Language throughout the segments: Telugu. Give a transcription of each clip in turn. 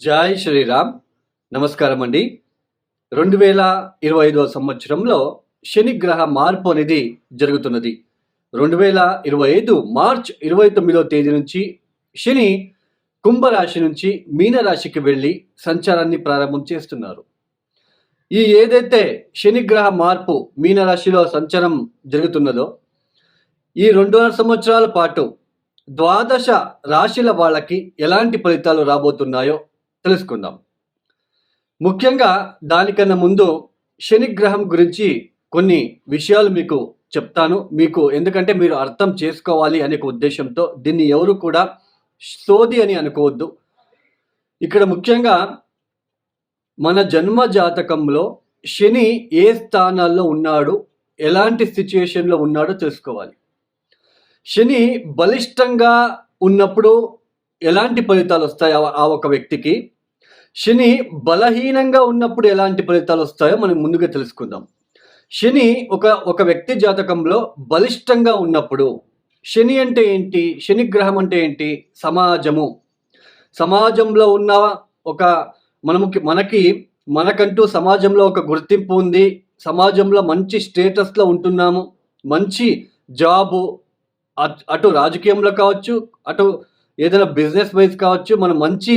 జై శ్రీరామ్. నమస్కారం అండి రెండు వేల ఇరవై ఐదవ సంవత్సరంలో శనిగ్రహ మార్పు అనేది జరుగుతున్నది. రెండు వేల ఇరవై ఐదు మార్చ్ ఇరవై తొమ్మిదవ తేదీ నుంచి శని కుంభరాశి నుంచి మీనరాశికి వెళ్ళి సంచారాన్ని ప్రారంభం చేస్తున్నారు. ఈ ఏదైతే శనిగ్రహ మార్పు మీనరాశిలో సంచారం జరుగుతున్నదో ఈ రెండున్నర సంవత్సరాల పాటు ద్వాదశ రాశిల వాళ్ళకి ఎలాంటి ఫలితాలు రాబోతున్నాయో తెలుసుకుందాం. ముఖ్యంగా దానికన్నా ముందు శని గ్రహం గురించి కొన్ని విషయాలు మీకు చెప్తాను. మీకు ఎందుకంటే మీరు అర్థం చేసుకోవాలి అనే ఉద్దేశంతో దీన్ని ఎవరు కూడా సోది అని అనుకోవద్దు. ఇక్కడ ముఖ్యంగా మన జన్మ జాతకంలో శని ఏ స్థానాల్లో ఉన్నాడు ఎలాంటి సిచ్యుయేషన్లో ఉన్నాడో తెలుసుకోవాలి. శని బలిష్టంగా ఉన్నప్పుడు ఎలాంటి ఫలితాలు వస్తాయి ఆ- ఆ ఒక వ్యక్తికి? శని బలహీనంగా ఉన్నప్పుడు ఎలాంటి ఫలితాలు వస్తాయో మనం ముందుగా తెలుసుకుందాం. శని ఒక ఒక వ్యక్తి జాతకంలో బలిష్టంగా ఉన్నప్పుడు శని అంటే ఏంటి? శని గ్రహం అంటే ఏంటి? సమాజము. సమాజంలో ఉన్న ఒక మనము మనకి మనకంటూ సమాజంలో ఒక గుర్తింపు ఉంది. సమాజంలో మంచి స్టేటస్లో ఉంటున్నాము. మంచి జాబు అటు రాజకీయంలో కావచ్చు అటు ఏదైనా బిజినెస్ వైజ్ కావచ్చు మనం మంచి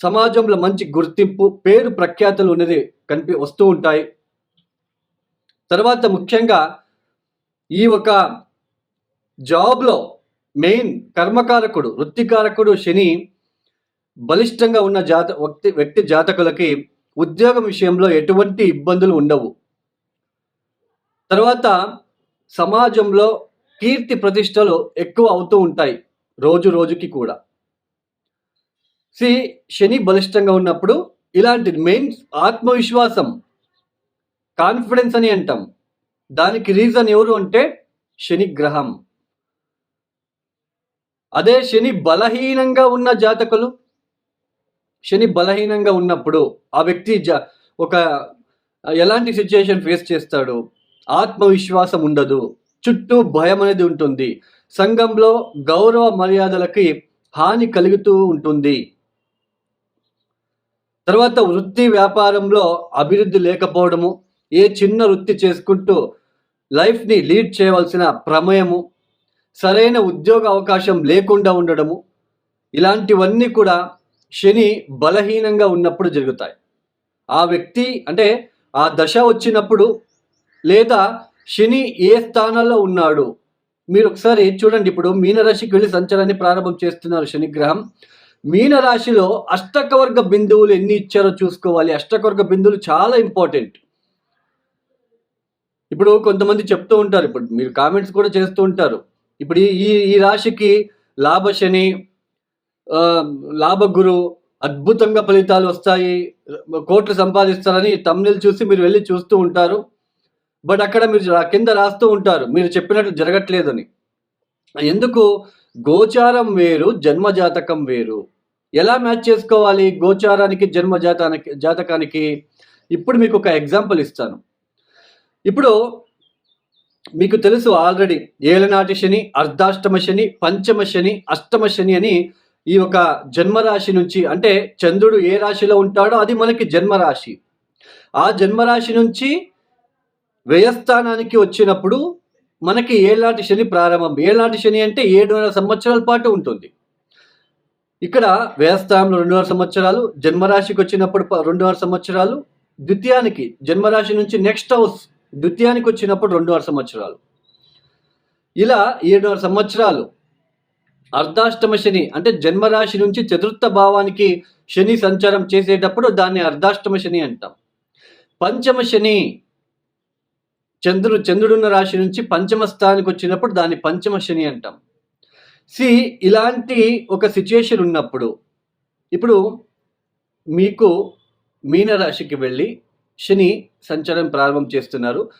సమాజంలో మంచి గుర్తింపు పేరు ప్రఖ్యాతులు అనేది కనిపి వస్తూ ఉంటాయి. తర్వాత ముఖ్యంగా ఈ ఒక జాబ్లో మెయిన్ కర్మకారకుడు వృత్తికారకుడు శని బలిష్టంగా ఉన్న జాత వ్యక్తి వ్యక్తి జాతకులకి ఉద్యోగం విషయంలో ఎటువంటి ఇబ్బందులు ఉండవు. తర్వాత సమాజంలో కీర్తి ప్రతిష్టలు ఎక్కువ అవుతూ ఉంటాయి రోజు రోజుకి కూడా. సి శని బలిష్టంగా ఉన్నప్పుడు ఇలాంటి మెయిన్ ఆత్మవిశ్వాసం కాన్ఫిడెన్స్ అని అంటాం. దానికి రీజన్ ఎవరు అంటే శని గ్రహం. అదే శని బలహీనంగా ఉన్న జాతకులు శని బలహీనంగా ఉన్నప్పుడు ఆ వ్యక్తి జా ఒక ఎలాంటి సిచ్యుయేషన్ ఫేస్ చేస్తాడు? ఆత్మవిశ్వాసం ఉండదు. చుట్టూ భయం అనేది ఉంటుంది. సంఘంలో గౌరవ మర్యాదలకి హాని కలుగుతూ ఉంటుంది. తర్వాత వృత్తి వ్యాపారంలో అభివృద్ధి లేకపోవడము ఏ చిన్న వృత్తి చేసుకుంటూ లైఫ్ని లీడ్ చేయవలసిన ప్రమేయము సరైన ఉద్యోగ అవకాశం లేకుండా ఉండడము ఇలాంటివన్నీ కూడా శని బలహీనంగా ఉన్నప్పుడు జరుగుతాయి. ఆ వ్యక్తి అంటే ఆ దశ వచ్చినప్పుడు లేదా శని ఏ స్థానంలో ఉన్నాడు మీరు ఒకసారి చూడండి. ఇప్పుడు మీనరాశికి వెళ్ళి సంచారాన్ని ప్రారంభం చేస్తున్నారు శనిగ్రహం. మీనరాశిలో అష్టకవర్గ బిందువులు ఎన్ని ఇచ్చారో చూసుకోవాలి. అష్టకవర్గ బిందువులు చాలా ఇంపార్టెంట్ ఇప్పుడు కొంతమంది చెప్తూ ఉంటారు. ఇప్పుడు మీరు కామెంట్స్ కూడా చేస్తూ ఉంటారు. ఇప్పుడు ఈ ఈ- రాశికి రాశికి లాభశని లాభ గురు అద్భుతంగా ఫలితాలు వస్తాయి. కోట్లు సంపాదిస్తారని తమ్ముళ్ళు చూసి మీరు వెళ్ళి చూస్తూ ఉంటారు. బట్ అక్కడ మీరు కింద రాస్తూ ఉంటారు. మీరు చెప్పినట్లు జరగట్లేదని. ఎందుకు? గోచారం వేరు జన్మ జాతకం వేరు. ఎలా మ్యాచ్ చేసుకోవాలి గోచారానికి జన్మ జాతానికి జాతకానికి? ఇప్పుడు మీకు ఒక ఎగ్జాంపుల్ ఇస్తాను. ఇప్పుడు మీకు తెలుసు ఆల్రెడీ ఏలనాటి శని అర్ధాష్టమ శని పంచమ శని అష్టమ శని అని ఈ ఒక జన్మరాశి నుంచి అంటే చంద్రుడు ఏ రాశిలో ఉంటాడో అది మనకి జన్మరాశి. ఆ జన్మరాశి నుంచి వ్యయస్థానానికి వచ్చినప్పుడు మనకి ఏలాంటి శని ప్రారంభం. ఏలాంటి శని అంటే ఏడున్నర సంవత్సరాల పాటు ఉంటుంది. ఇక్కడ వ్యయస్థానంలో రెండున్నర సంవత్సరాలు జన్మరాశికి వచ్చినప్పుడు రెండున్నర సంవత్సరాలు ద్వితీయానికి జన్మరాశి నుంచి నెక్స్ట్ హౌస్ ద్వితీయానికి వచ్చినప్పుడు రెండున్నర సంవత్సరాలు. ఇలా ఏడున్నర సంవత్సరాలు అర్ధాష్టమ శని అంటే జన్మరాశి నుంచి చతుర్థ భావానికి శని సంచారం చేసేటప్పుడు దాన్ని అర్ధాష్టమ శని అంటాం. పంచమ శని చంద్రుడు చంద్రుడున్న రాశి నుంచి పంచమ స్థానానికి వచ్చినప్పుడు దాన్ని పంచమ శని అంటాం. సి ఇలాంటి ఒక సిచ్యుయేషన్ ఉన్నప్పుడు ఇప్పుడు మీకు మీనరాశికి వెళ్ళి శని సంచారం ప్రారంభం చేస్తున్నారు.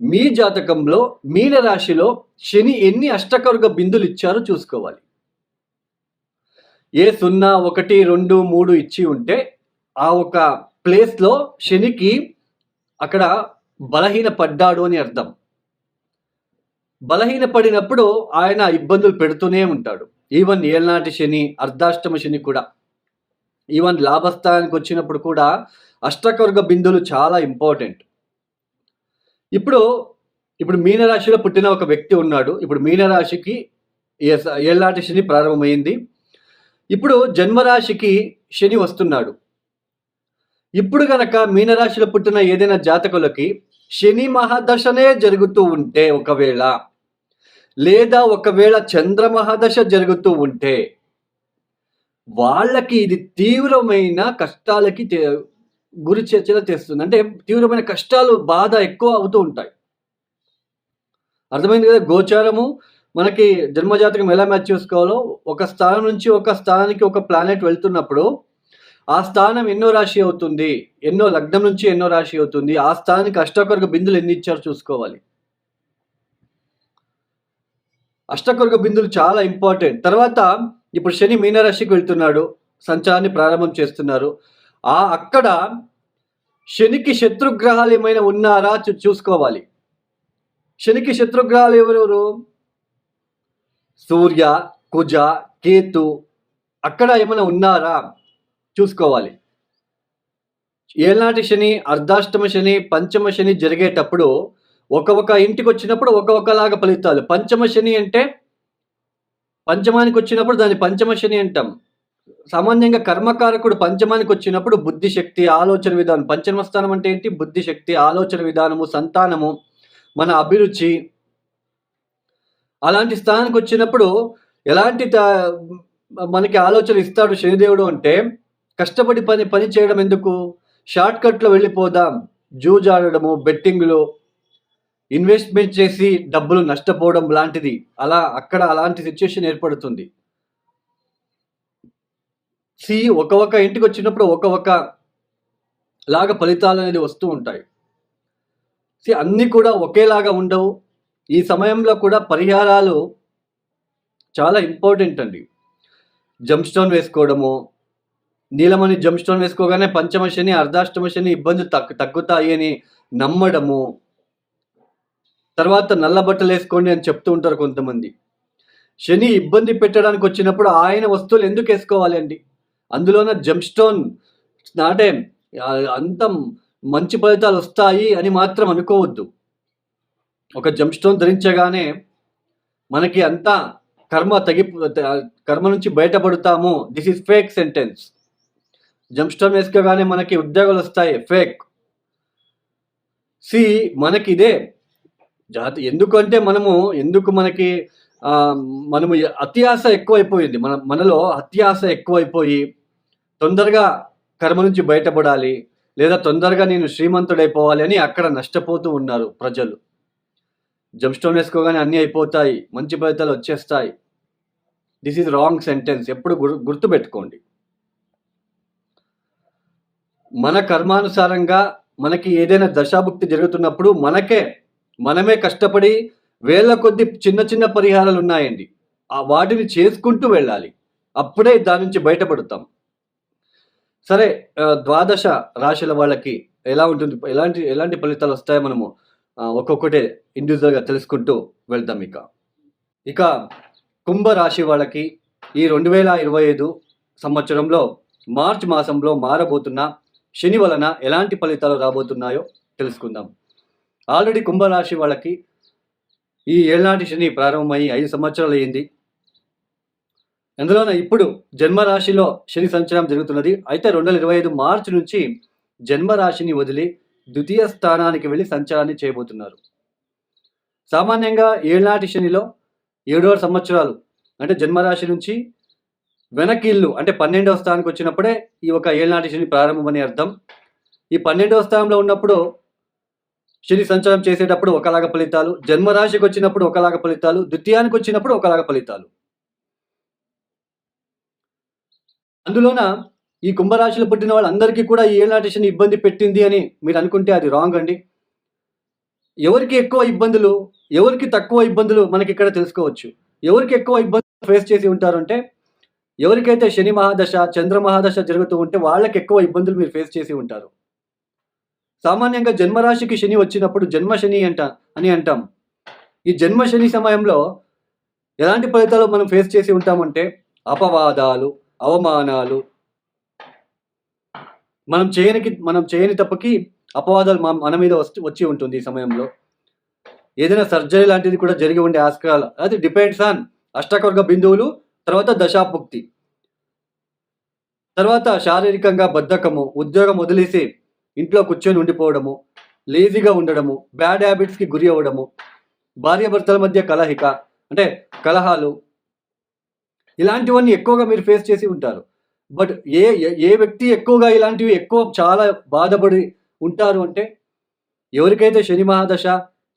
మీ జాతకంలో మీనరాశిలో శని ఎన్ని అష్టకరుగ బిందులు ఇచ్చారో చూసుకోవాలి. ఏ సున్నా ఒకటి రెండు మూడు ఇచ్చి ఉంటే ఆ ఒక ప్లేస్లో శనికి అక్కడ బలహీన పడ్డాడు అని అర్థం. బలహీనపడినప్పుడు ఆయన ఇబ్బందులు పెడుతూనే ఉంటాడు. ఈవెన్ ఏళ్నాటి శని అర్ధాష్టమ శని కూడా. ఈవెన్ లాభస్థానానికి వచ్చినప్పుడు కూడా అష్టకవర్గ బిందువులు చాలా ఇంపార్టెంట్ ఇప్పుడు ఇప్పుడు మీనరాశిలో పుట్టిన ఒక వ్యక్తి ఉన్నాడు. ఇప్పుడు మీనరాశికి ఏళ్నాటి శని ప్రారంభమైంది. ఇప్పుడు జన్మరాశికి శని వస్తున్నాడు. ఇప్పుడు గనక మీనరాశిలో పుట్టిన ఏదైనా జాతకులకి శని మహాదశనే జరుగుతూ ఉంటే ఒకవేళ లేదా ఒకవేళ చంద్రమహాదశ జరుగుతూ ఉంటే వాళ్ళకి ఇది తీవ్రమైన కష్టాలకి గురి చర్చలు చేస్తుంది అంటే తీవ్రమైన కష్టాలు బాధ ఎక్కువ అవుతూ ఉంటాయి. అర్థమైంది కదా? గోచారము మనకి జన్మజాతకం ఎలా మ్యాచ్ చేసుకోవాలో? ఒక స్థానం నుంచి ఒక స్థానానికి ఒక ప్లానెట్ వెళ్తున్నప్పుడు ఆ స్థానం ఎన్నో రాశి అవుతుంది? ఎన్నో లగ్నం నుంచి ఎన్నో రాశి అవుతుంది? ఆ స్థానానికి అష్టకర్గ బిందులు ఎన్ని ఇచ్చారో చూసుకోవాలి. అష్టకర్గ బిందులు చాలా ఇంపార్టెంట్. తర్వాత ఇప్పుడు శని మీనరాశికి వెళ్తున్నాడు. సంచారాన్ని ప్రారంభం చేస్తున్నారు. ఆ అక్కడ శనికి శత్రుగ్రహాలు ఏమైనా ఉన్నారా చూ- చూసుకోవాలి. శనికి శత్రుగ్రహాలు ఎవరెవరు? సూర్య కుజ కేతు అక్కడ ఏమైనా ఉన్నారా? చూసుకోవాలి. ఏనాటి శని అర్ధాష్టమ శని పంచమ శని జరిగేటప్పుడు ఒక్కొక్క ఇంటికి వచ్చినప్పుడు ఒక్కొక్కలాగా ఫలితాలు. పంచమ శని అంటే పంచమానికి వచ్చినప్పుడు దాన్ని పంచమ శని అంటాం. సామాన్యంగా కర్మకారకుడు పంచమానికి వచ్చినప్పుడు బుద్ధి శక్తి ఆలోచన విధానం. పంచమ స్థానం అంటే ఏంటి? బుద్ధి శక్తి ఆలోచన విధానము సంతానము మన అభిరుచి. అలాంటి స్థానానికి వచ్చినప్పుడు ఎలాంటి త- మనకి ఆలోచన ఇస్తాడు శనిదేవుడు అంటే కష్టపడి పని పని చేయడం ఎందుకు? షార్ట్ కట్లో వెళ్ళిపోదాం. జూజాడము బెట్టింగ్లు ఇన్వెస్ట్మెంట్ చేసి డబ్బులు నష్టపోవడం లాంటిది అలా అక్కడ అలాంటి సిచ్యుయేషన్ ఏర్పడుతుంది. సి ఒక ఒక ఇంటికి వచ్చినప్పుడు ఒక ఒక లాగా ఫలితాలు అనేది వస్తూ ఉంటాయి. సి అన్నీ కూడా ఒకేలాగా ఉండవు. ఈ సమయంలో కూడా పరిహారాలు చాలా ఇంపార్టెంట్ అండి. జంప్ స్టోన్ వేసుకోవడము నీలమణి జంప్ స్టోన్ వేసుకోగానే పంచమ శని అర్ధాష్టమ శని ఇబ్బందులు తగ్గు తగ్గుతాయి అని నమ్మడము తర్వాత నల్ల బట్టలు వేసుకోండి అని చెప్తూ ఉంటారు కొంతమంది. శని ఇబ్బంది పెట్టడానికి వచ్చినప్పుడు ఆయన వస్తువులు ఎందుకు వేసుకోవాలి అండి? అందులోన జంప్స్టోన్ నాటే అంత మంచి ఫలితాలు వస్తాయి అని మాత్రం అనుకోవద్దు. ఒక జంప్స్టోన్ ధరించగానే మనకి అంతా కర్మ తగి కర్మ నుంచి బయటపడతాము. దిస్ ఇస్ ఫేక్ సెంటెన్స్ జంప్స్టోన్ వేసుకోగానే మనకి ఉద్యోగాలు వస్తాయి. ఫేక్ సి మనకి ఇదే జాతి ఎందుకంటే మనము ఎందుకు మనకి మనము మనము ఆశ ఎక్కువైపోయింది. మన మనలో అత్యాశ ఎక్కువైపోయి తొందరగా కర్మ నుంచి బయటపడాలి లేదా తొందరగా నేను శ్రీమంతుడైపోవాలి అని అక్కడ నష్టపోతూ ఉన్నారు ప్రజలు. జంస్టోన్ వేసుకోగానే అన్నీ అయిపోతాయి మంచి ఫలితాలు వచ్చేస్తాయి. దిస్ ఈజ్ రాంగ్ సెంటెన్స్ ఎప్పుడు గుర్ గుర్తుపెట్టుకోండి. మన కర్మానుసారంగా మనకి ఏదైనా దశాభుక్తి జరుగుతున్నప్పుడు మనకే మనమే కష్టపడి వేల కొద్ది చిన్న చిన్న పరిహారాలు ఉన్నాయండి ఆ వాటిని చేసుకుంటూ వెళ్ళాలి. అప్పుడే దాని నుంచి బయటపడతాం. సరే ద్వాదశ రాశుల వాళ్ళకి ఎలా ఉంటుంది? ఎలాంటి ఎలాంటి ఫలితాలు వస్తాయో మనము ఒక్కొక్కటే ఇండివిజువల్గా తెలుసుకుంటూ వెళ్దాం ఇక. ఇక కుంభ రాశి వాళ్ళకి ఈ రెండు వేల ఇరవై ఐదు సంవత్సరంలో మార్చ్ మాసంలో మారబోతున్న శని వలన ఎలాంటి ఫలితాలు రాబోతున్నాయో తెలుసుకుందాం. ఆల్రెడీ కుంభరాశి వాళ్ళకి ఈ ఏళ్ళనాటి శని ప్రారంభమై ఐదు సంవత్సరాలు అయింది. అందులోన ఇప్పుడు జన్మరాశిలో శని సంచారం జరుగుతున్నది. అయితే రెండు వేల ఇరవై ఐదు మార్చి నుంచి జన్మరాశిని వదిలి ద్వితీయ స్థానానికి వెళ్ళి సంచారాన్ని చేయబోతున్నారు. సామాన్యంగా ఏళ్ళనాటి శనిలో ఏడవ సంవత్సరాలు అంటే జన్మరాశి నుంచి వెనక్కి ఇల్లు అంటే పన్నెండవ స్థానానికి వచ్చినప్పుడే ఈ ఒక ఏళ్ళనాటి శని ప్రారంభమని అర్థం. ఈ పన్నెండవ స్థానంలో ఉన్నప్పుడు శని సంచారం చేసేటప్పుడు ఒకలాగా ఫలితాలు జన్మరాశికి వచ్చినప్పుడు ఒకలాగా ఫలితాలు ద్వితీయానికి వచ్చినప్పుడు ఒకలాగా ఫలితాలు. అందులోన ఈ కుంభరాశిలో పుట్టిన వాళ్ళందరికీ కూడా ఈ ఏళ్ళనాటి శని ఇబ్బంది పెట్టింది అని మీరు అనుకుంటే అది రాంగ్ అండి. ఎవరికి ఎక్కువ ఇబ్బందులు ఎవరికి తక్కువ ఇబ్బందులు మనకి ఇక్కడ తెలుసుకోవచ్చు. ఎవరికి ఎక్కువ ఇబ్బందులు ఫేస్ చేసి ఉంటారంటే ఎవరికైతే శని మహాదశ చంద్ర మహాదశ జరుగుతూ ఉంటే వాళ్ళకి ఎక్కువ ఇబ్బందులు మీరు ఫేస్ చేసి ఉంటారు. సామాన్యంగా జన్మరాశికి శని వచ్చినప్పుడు జన్మ శని అంట అని అంటాం. ఈ జన్మ శని సమయంలో ఎలాంటి ఫలితాలు మనం ఫేస్ చేసి ఉంటామంటే అపవాదాలు అవమానాలు మనం చేయనికి మనం చేయని తప్పకి అపవాదాలు మా- మన మీద వస్తు వచ్చి ఉంటుంది ఈ సమయంలో. ఏదైనా సర్జరీ లాంటిది కూడా జరిగి ఉండే ఆస్కారాలు అది డిపెండ్స్ ఆన్ అష్టకవర్గ బిందువులు తర్వాత దశాపుక్తి తర్వాత శారీరకంగా బద్ధకము ఉద్యోగం వదిలేసి ఇంట్లో కూర్చొని ఉండిపోవడము లేజీగా ఉండడము బ్యాడ్ హ్యాబిట్స్కి గురి అవ్వడము భార్యాభర్తల మధ్య కలహిక అంటే కలహాలు ఇలాంటివన్నీ ఎక్కువగా మీరు ఫేస్ చేసి ఉంటారు. బట్ ఏ ఏ- ఏ వ్యక్తి ఎక్కువగా ఇలాంటివి ఎక్కువ చాలా బాధపడి ఉంటారు అంటే ఎవరికైతే శని మహాదశ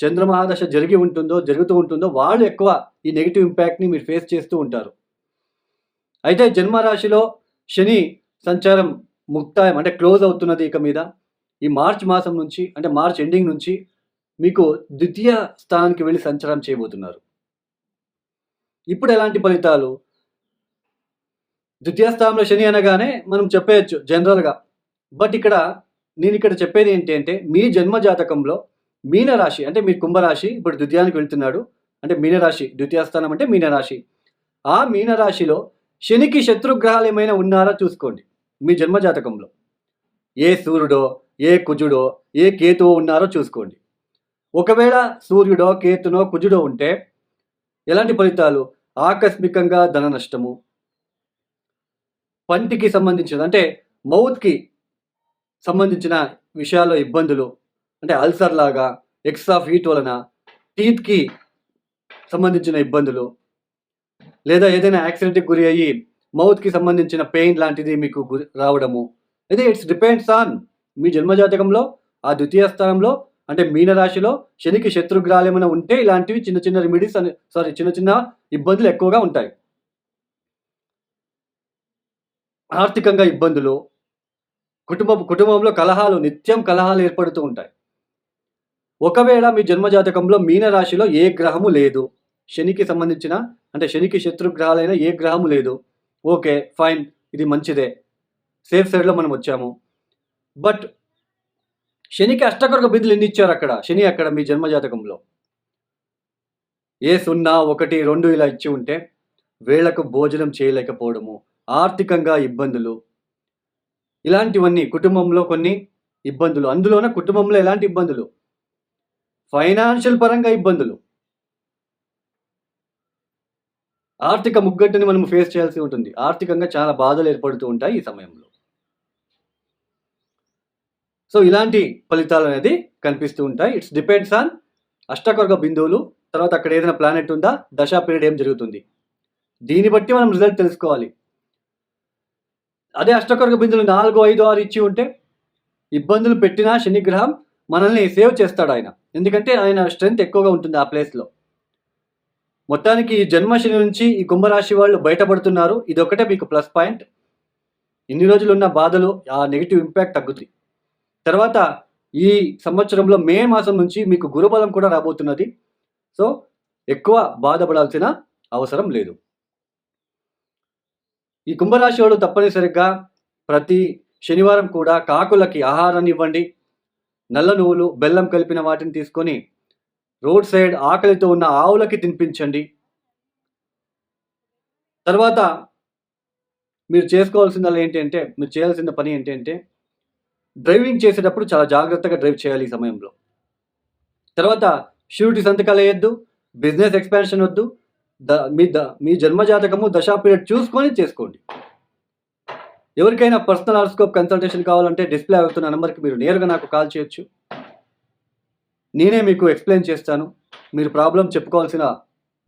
చంద్ర మహాదశ జరిగి ఉంటుందో జరుగుతూ ఉంటుందో వాళ్ళు ఎక్కువ ఈ నెగిటివ్ ఇంపాక్ట్ని మీరు ఫేస్ చేస్తూ ఉంటారు. అయితే జన్మరాశిలో శని సంచారం ముక్తాయం అంటే క్లోజ్ అవుతున్నది ఇక మీద. ఈ మార్చ్ మాసం నుంచి అంటే మార్చ్ ఎండింగ్ నుంచి మీకు ద్వితీయ స్థానానికి వెళ్ళి సంచారం చేయబోతున్నారు. ఇప్పుడు ఎలాంటి ఫలితాలు? ద్వితీయ స్థానంలో శని అనగానే మనం చెప్పేయచ్చు జనరల్గా. బట్ ఇక్కడ నేను ఇక్కడ చెప్పేది ఏంటి అంటే మీ జన్మ జాతకంలో మీనరాశి అంటే మీ కుంభరాశి ఇప్పుడు ద్వితీయానికి వెళ్తున్నాడు అంటే మీనరాశి ద్వితీయ స్థానం అంటే మీనరాశి. ఆ మీనరాశిలో శనికి శత్రుగ్రహాలు ఏమైనా ఉన్నారా చూసుకోండి మీ జన్మ జాతకంలో. ఏ సూర్యుడో ఏ కుజుడో ఏ కేతువో ఉన్నారో చూసుకోండి. ఒకవేళ సూర్యుడో కేతునో కుజుడో ఉంటే ఎలాంటి ఫలితాలు? ఆకస్మికంగా ధన నష్టము. పంటికి సంబంధించిన అంటే మౌత్కి సంబంధించిన విషయాల్లో ఇబ్బందులు అంటే అల్సర్ లాగా ఎక్స్ట్రా హీట్ వలన టీత్కి సంబంధించిన ఇబ్బందులు లేదా ఏదైనా యాక్సిడెంట్కి గురి అయ్యి మౌత్కి సంబంధించిన పెయిన్ లాంటిది మీకు గురి రావడము. ఇది ఇట్స్ డిపెండ్స్ ఆన్ మీ జన్మజాతకంలో ఆ ద్వితీయ స్థానంలో అంటే మీనరాశిలో శనికి శత్రుగ్రహాలు ఏమైనా ఉంటే ఇలాంటివి చిన్న చిన్న రెమెడీస్ అని సారీ చిన్న చిన్న ఇబ్బందులు ఎక్కువగా ఉంటాయి. ఆర్థికంగా ఇబ్బందులు కుటుంబ కుటుంబంలో కలహాలు నిత్యం కలహాలు ఏర్పడుతూ ఉంటాయి. ఒకవేళ మీ జన్మజాతకంలో మీనరాశిలో ఏ గ్రహము లేదు శనికి సంబంధించిన అంటే శనికి శత్రుగ్రహాలైన ఏ గ్రహము లేదు ఓకే ఫైన్ ఇది మంచిదే. సేఫ్ సైడ్లో మనం వచ్చాము. బట్ శనికి అష్టకర్గ బిందులు ఎన్ని ఇచ్చారు అక్కడ? శని అక్కడ మీ జన్మజాతకంలో? ఏ సున్నా ఒకటి రెండు ఇలా ఇచ్చి ఉంటే వేళకు భోజనం చేయలేకపోవడము ఆర్థికంగా ఇబ్బందులు ఇలాంటివన్నీ కుటుంబంలో కొన్ని ఇబ్బందులు. అందులోన కుటుంబంలో ఎలాంటి ఇబ్బందులు? ఫైనాన్షియల్ పరంగా ఇబ్బందులు. ఆర్థిక ముగ్గట్టుని మనం ఫేస్ చేయాల్సి ఉంటుంది. ఆర్థికంగా చాలా బాధలు ఏర్పడుతూ ఉంటాయి ఈ సమయంలో. సో ఇలాంటి ఫలితాలు అనేది కనిపిస్తూ ఉంటాయి. ఇట్స్ డిపెండ్స్ ఆన్ అష్టకర్గ బిందువులు తర్వాత అక్కడ ఏదైనా ప్లానెట్ ఉందా దశా పీరియడ్ ఏం జరుగుతుంది. దీన్ని బట్టి మనం రిజల్ట్ తెలుసుకోవాలి. అదే అష్టకర్గ బిందువులు నాలుగు ఐదు ఆరు ఇచ్చి ఉంటే ఇబ్బందులు పెట్టినా శనిగ్రహం మనల్ని సేవ్ చేస్తాడు ఆయన. ఎందుకంటే ఆయన స్ట్రెంగ్త్ ఎక్కువగా ఉంటుంది ఆ ప్లేస్లో మొత్తానికి ఈ జన్మశని నుంచి ఈ కుంభరాశి వాళ్ళు బయటపడుతున్నారు. ఇది మీకు ప్లస్ పాయింట్ ఇన్ని రోజులు ఉన్న బాధలు ఆ నెగిటివ్ ఇంపాక్ట్ తగ్గుతుంది తర్వాత ఈ సంవత్సరంలో మే మాసం నుంచి మీకు గురుబలం కూడా రాబోతున్నది. సో ఎక్కువ బాధపడాల్సిన అవసరం లేదు. ఈ కుంభరాశి వాళ్ళు తప్పనిసరిగా ప్రతి శనివారం కూడా కాకులకి ఆహారాన్ని ఇవ్వండి. నల్ల నువ్వులు బెల్లం కలిపిన వాటిని తీసుకొని రోడ్ సైడ్ ఆకలితో ఉన్న ఆవులకి తినిపించండి. తర్వాత మీరు చేసుకోవాల్సిందల్లా ఏంటంటే మీరు చేయాల్సిన పని ఏంటి అంటే డ్రైవింగ్ చేసేటప్పుడు చాలా జాగ్రత్తగా డ్రైవ్ చేయాలి ఈ సమయంలో. తర్వాత షూరిటీ సంతకాలు వేయద్దు బిజినెస్ ఎక్స్పాన్షన్ వద్దు ద మీ ద మీ జన్మజాతకము దశా పీరియడ్ చూసుకొని చేసుకోండి. ఎవరికైనా పర్సనల్ హార్స్కోప్ కన్సల్టేషన్ కావాలంటే డిస్ప్లే అవుతున్న నెంబర్కి మీరు నేరుగా నాకు కాల్ చేయొచ్చు. నేనే మీకు ఎక్స్ప్లెయిన్ చేస్తాను. మీరు ప్రాబ్లం చెప్పుకోవాల్సిన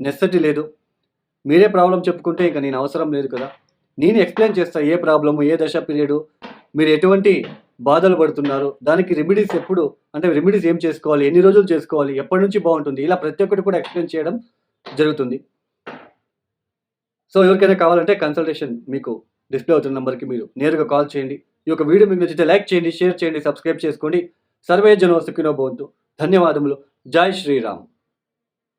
నెసెసిటీ లేదు. మీరే ప్రాబ్లం చెప్పుకుంటే ఇంకా నేను అవసరం లేదు కదా. నేను ఎక్స్ప్లెయిన్ చేస్తాను ఏ ప్రాబ్లము ఏ దశ పీరియడ్ మీరు ఎటువంటి బాధలు పడుతున్నారు. దానికి రెమెడీస్ ఎప్పుడు? అంటే రెమెడీస్ ఏం చేసుకోవాలి? ఎన్ని రోజులు చేసుకోవాలి? ఎప్పటి నుంచి బాగుంటుంది? ఇలా ప్రతి ఒక్కటి కూడా ఎక్స్ప్లెయిన్ చేయడం జరుగుతుంది. సో ఎవరికైనా కావాలంటే కన్సల్టేషన్ మీకు డిస్ప్లే అవుతున్న నెంబర్కి మీరు నేరుగా కాల్ చేయండి. ఈ యొక్క వీడియో మీకు నచ్చితే లైక్ చేయండి షేర్ చేయండి సబ్స్క్రైబ్ చేసుకోండి. సర్వే జనో సుఖినో భవంతు. ధన్యవాదములు. జై శ్రీరామ్.